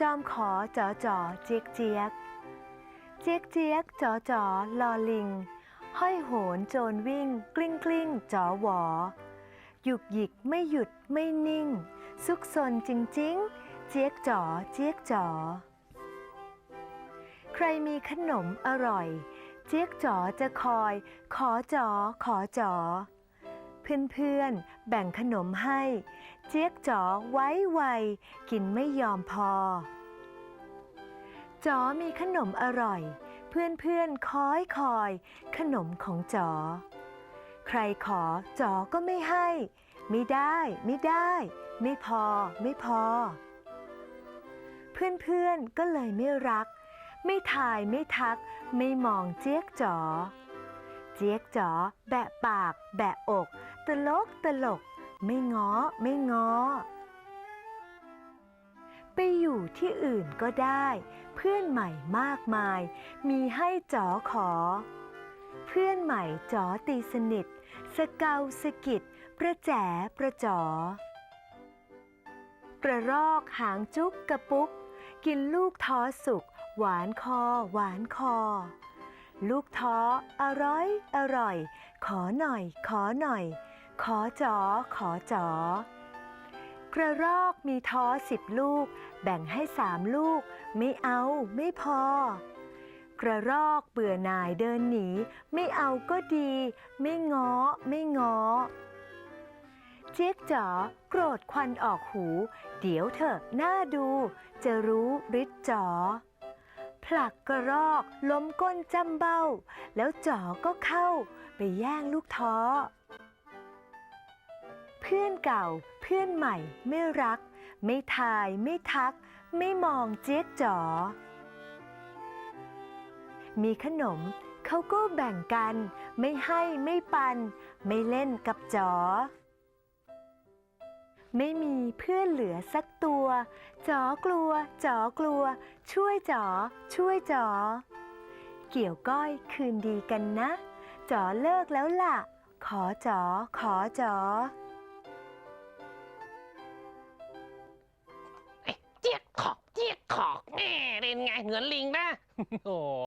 จอมขอจอจอเจี๊ยกเจี๊ยก เจี๊ยกเจี๊ยกจอจอลอลิง ห้อยโหนโจรวิ่ง กลิ้งกลิ้งจอหวอ หยุกหยิกไม่หยุดไม่นิ่ง ซุกซนจริงๆเจี๊ยกจอเจี๊ยกจอ ใครมีขนมอร่อย เจี๊ยกจอจะคอย ขอจอขอจอ เพื่อนๆ แบ่งขนมให้ เจี๊ยกจ๋อไว้ไวกินไม่ยอมพอ จ๋อมีขนมอร่อย เพื่อนๆคอยคอย ขนมของจ๋อ ใครขอจ๋อก็ไม่ให้ ไม่ได้ไม่ได้ ไม่พอไม่พอ เพื่อนๆก็เลยไม่รัก ไม่ทายไม่ทัก ไม่มองเจี๊ยกจ๋อ เจี๊ยกจ๋อ แบะปาก แบะอก ตลกตลก ไม่ง้อ ไม่ง้อ ไปอยู่ที่อื่นก็ได้ เพื่อนใหม่มากมาย มีให้จ๋อขอ เพื่อนใหม่จ๋อตีสนิท สเกาสกิดประแจประจ๋อกระรอกหางจุกกระปุก กินลูกท้อสุก หวานคอ หวานคอ ลูกท้ออร่อย อร่อย ขอหน่อย ขอหน่อย ขอจ๋อขอจ๋อกระรอกมีท้อสิบลูก แบ่งให้สามลูก ไม่เอาไม่พอ กระรอกเบื่อหน่ายเดินหนี ไม่เอาก็ดี ไม่ง้อ ไม่ง้อ เจ๊กจ๋อโกรธควันออกหู เดี๋ยวเถอะหน้าดู จะรู้ฤทธิ์จ๋อ ผลักกระรอก ล้มก้นจำเบ้า แล้วจ๋อก็เข้าไปแย่งลูกท้อ เพื่อนเก่าเพื่อนใหม่ไม่รัก ไม่ทายไม่ทัก ไม่มองเจ๊กจ๋อ มีขนมเขาก็แบ่งกัน ไม่ให้ไม่ปัน ไม่เล่นกับจ๋อ ไม่มีเพื่อนเหลือสักตัว จ๋อกลัว จ๋อกลัว ช่วยจ๋อ ช่วยจ๋อ เกี่ยวก้อยคืนดีกันนะ จ๋อเลิกแล้วล่ะ ขอจ๋อ ขอจ๋อเจี๊ยกขอกเจี๊ยกขอกแน่เล่นไงเหมือนลิงนะโอ้